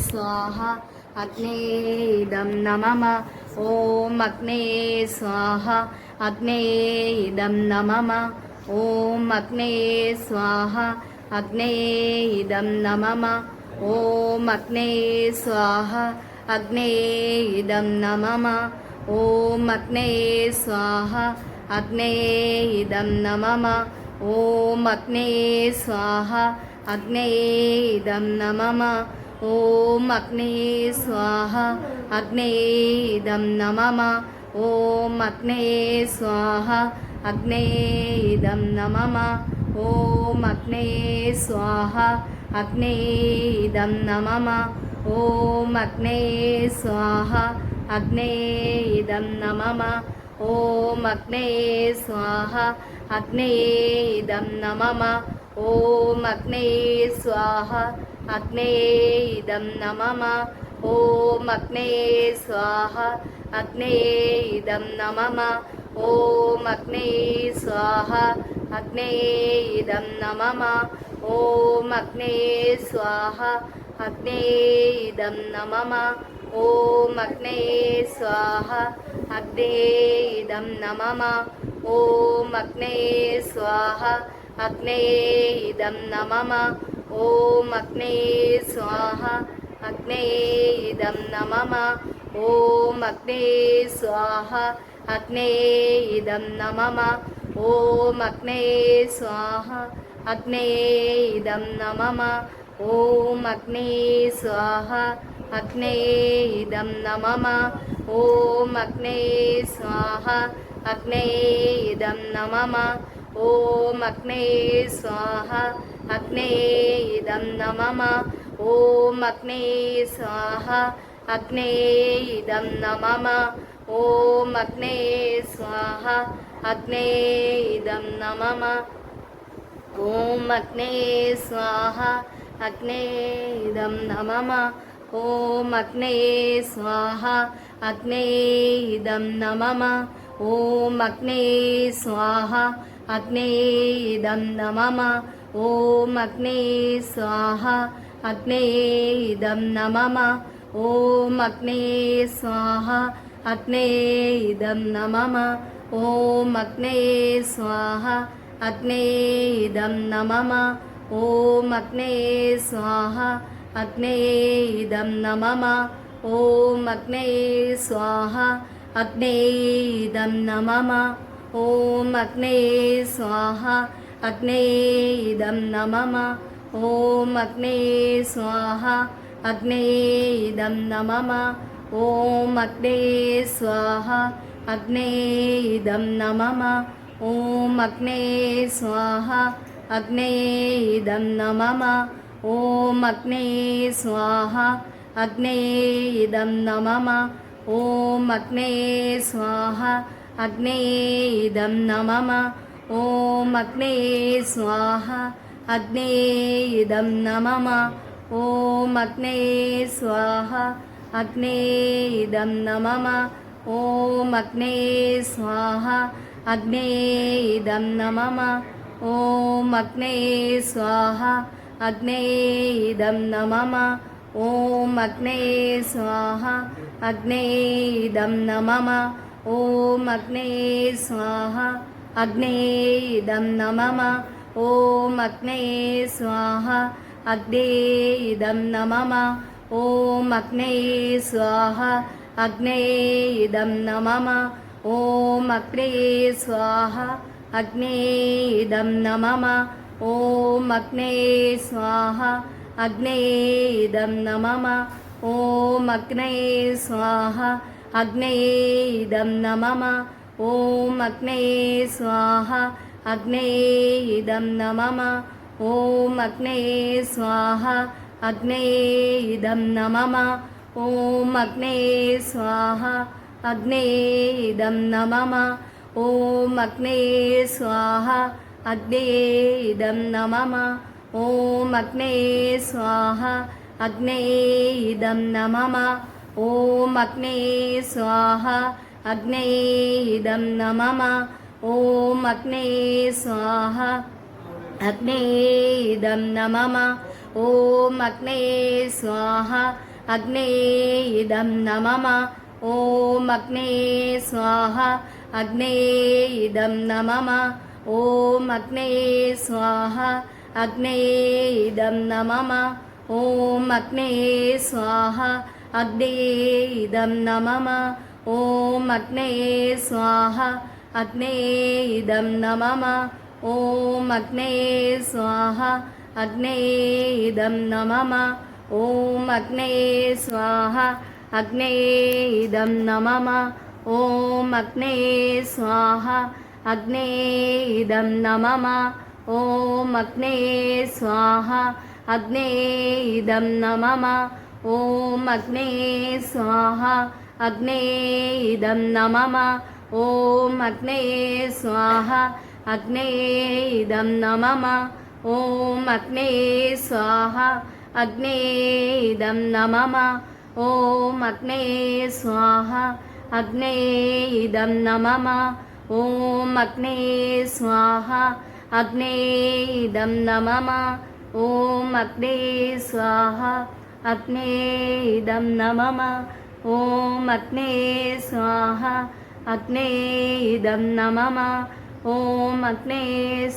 स्वाहा अग्ने इदं नमम ॐ अग्ने स्वाहा अग्ने इदं नमम ॐ अग्ने स्वाहा अग्ने इदं नमम ॐ अग्ने स्वाहा अग्ने इदं नमम ॐ अग्ने स्वाहा अग्ने इदं नमम ॐ अग्ने स्वाहा अग्ने इदं ഓം അഗ്നേ സ്വാഹ അഗ്നേദം നമമ ഓം അഗ്നേ സ്വാഹ അഗ്നേദം നമമ ഓം അഗ്നേ സ്വാഹ അഗ്നേദം നമമ ഓം അഗ്നേ സ്വാഹ അഗ്നേദം നമമ ഓം അഗ്നേ സ്വാഹ അഗ്നേദം നമമ ഓം അഗ്നേ സ്വാഹ അഗ്നയേ ഇതം നമമ ഓം അഗ്നയേ സ്വാഹ അഗ്നയേ ഇതം നമമ ഓം അഗ്നയേ സ്വാഹ അഗ്നയേ ഇതം നമമ ഓം അഗ്നയേ സ്വാഹ അഗ്നയേ ഇതം നമമ ഓം അഗ്നയേ സ്വാഹ അഗ്നയേ ഇതം നമമ ഓം അഗ്നയേ സ്വാഹ അഗ്നയേ ഇതം നമമ ഓം അഗ്നേ സ്വാഹ അഗ്നേ ഇതം നമമ ഓം അഗ്നേ സ്വാഹ അഗ്നേ ഇതം നമമ ഓം അഗ്നേ സ്വാഹ അഗ്നേ ഇതം നമമ ഓം അഗ്നേ സ്വാഹ അഗ്നേ ഇതം നമമ ഓം അഗ്നേ സ്വാഹ അഗ്നേ ഇതം നമമ ഓം അഗ്നേ സ്വാഹ अग्नेये इदं नमः ॐ अग्नेये स्वाहा अग्नेये इदं नमः ॐ अग्नेये स्वाहा अग्नेये इदं नमः ॐ अग्नेये स्वाहा अग्नेये इदं नमः ॐ अग्नेये स्वाहा अग्नेये इदं नमः ॐ अग्नेये स्वाहा अग्नेये इदं नमः ఓం అగ్నే స్వాహ అగ్నే ఇదం నమమ ఓం అగ్నే స్వాహ అగ్నే ఇదం నమమ ఓం అగ్నే స్వాహ అగ్నే ఇదం నమమ ఓం అగ్నే స్వాహ అగ్నే ఇదం నమమ ఓం అగ్నే స్వాహ అగ్నే ఇదం నమమ ఓం అగ్నే స్వాహ अग्नये इदं न मम ॐ अग्नये स्वाहा। अग्नये इदं न मम ॐ अग्नये स्वाहा। अग्नये इदं न मम ॐ अग्नये स्वाहा। अग्नये इदं न मम ॐ अग्नये स्वाहा। अग्नये इदं न मम ॐ अग्नये स्वाहा। अग्नये इदं न मम ॐ अग्नये स्वाहा अग्नये इदं नमः ॐ अग्नये स्वाहा अग्नये इदं नमः ॐ अग्नये स्वाहा अग्नये इदं नमः ॐ अग्नये स्वाहा अग्नये इदं नमः ॐ अग्नये स्वाहा अग्नये इदं नमः ॐ अग्नये स्वाहा अग्नेदं नम ॐ अग्नये स्वाहा। अग्ने इदं नम ॐ अग्नये स्वाहा। अग्ने इदं नम ॐ अग्नये स्वाहा। अग्नेदं नम ॐ अग्नये स्वाहा। अग्नेयेदं नम ॐ अग्नये स्वाहा। अग्नये इदं नमम। ॐ अग्नये स्वाहा अग्नये इदं न मम ॐ अग्नये स्वाहा अग्नये इदं न मम ॐ अग्नये स्वाहा अग्नये इदं न मम ॐ अग्नये स्वाहा अग्नये इदं न मम ॐ अग्नये स्वाहा अग्नये इदं न मम ॐ अग्नये स्वाहा अग्नये इदं न मम ॐ अग्नये स्वाहा। अग्नये इदं न मम ॐ अग्नये स्वाहा। अग्नये इदं न मम ॐ अग्नये स्वाहा। अग्नये इदं न मम ॐ अग्नये स्वाहा। अग्नये इदं न मम ॐ अग्नये स्वाहा। अग्नये इदं न मम ॐ अग्ने स्वाहा अग्ने इदं न मम ॐ अग्ने स्वाहा अग्ने इदं न मम ॐ अग्ने स्वाहा अग्ने इदं न मम ॐ अग्ने स्वाहा अग्ने इदं न मम ॐ अग्ने स्वाहा अग्ने इदं न मम ॐ अग्ने स्वाहा अग्ने इदं न मम ॐ अग्ने स्वाहा अग्ने इदं न मम ॐ अग्ने स्वाहा अग्ने इदं न मम ॐ अग्ने स्वाहा अग्ने इदं न मम ॐ अग्ने स्वाहा अग्ने इदं न मम ॐ अग्ने स्वाहा अग्ने इदं न मम ॐ अग्ने स्वाहा अग्ने इदं न मम ॐ अग्ने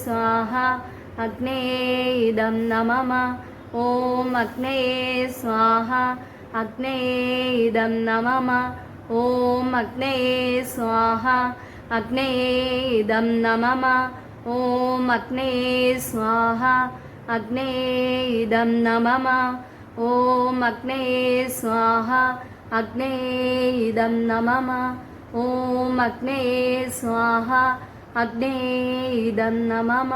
स्वाहा अग्ने इदं न मम ॐ अग्ने स्वाहा अग्ने इदं न मम ॐ अग्ने स्वाहा अग्ने इदं न मम ॐ अग्ने स्वाहा अग्ने इदं न मम ॐ अग्ने स्वाहा अग्ने इदं न मम ॐ अग्ने स्वाहा। अग्ने इदं न मम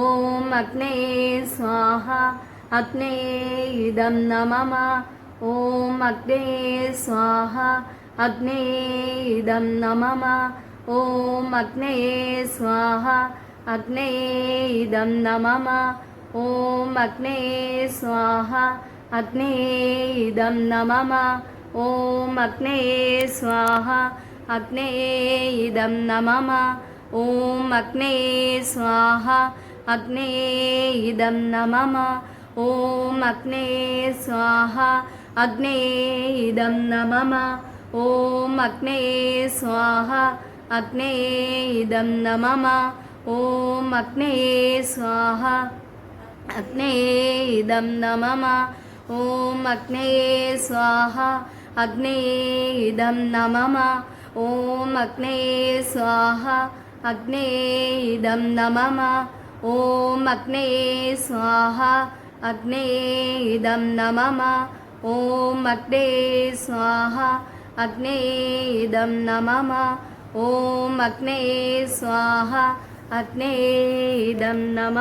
ॐ अग्ने स्वाहा। अग्ने इदं न मम ॐ अग्ने स्वाहा। अग्ने इदं न मम ॐ अग्ने स्वाहा। अग्ने इदं न मम ॐ अग्ने स्वाहा। अग्ने इदं न मम ఓం అగ్నయే స్వాహ అగ్నయే ఇదం నమమ ఓం అగ్నయే స్వాహ అగ్నయే ఇదం నమమ ఓం అగ్నయే స్వాహ అగ్నయే ఇదం నమమ ఓం అగ్నయే స్వాహ అగ్నయే ఇదం నమమ ఓం అగ్నయే స్వాహ అగ్నయే ఇదం నమమ ఓం అగ్నయే స్వాహ अग्नेदं नम ॐ अग्ने स्वाहा। अग्ने इदं नम ॐ अग्ने स्वाहा। अग्ने इदं नम ॐ अग्ने स्वाहा। अग्ने इदं नम ॐ अग्ने स्वाहा। अग्नेदं नम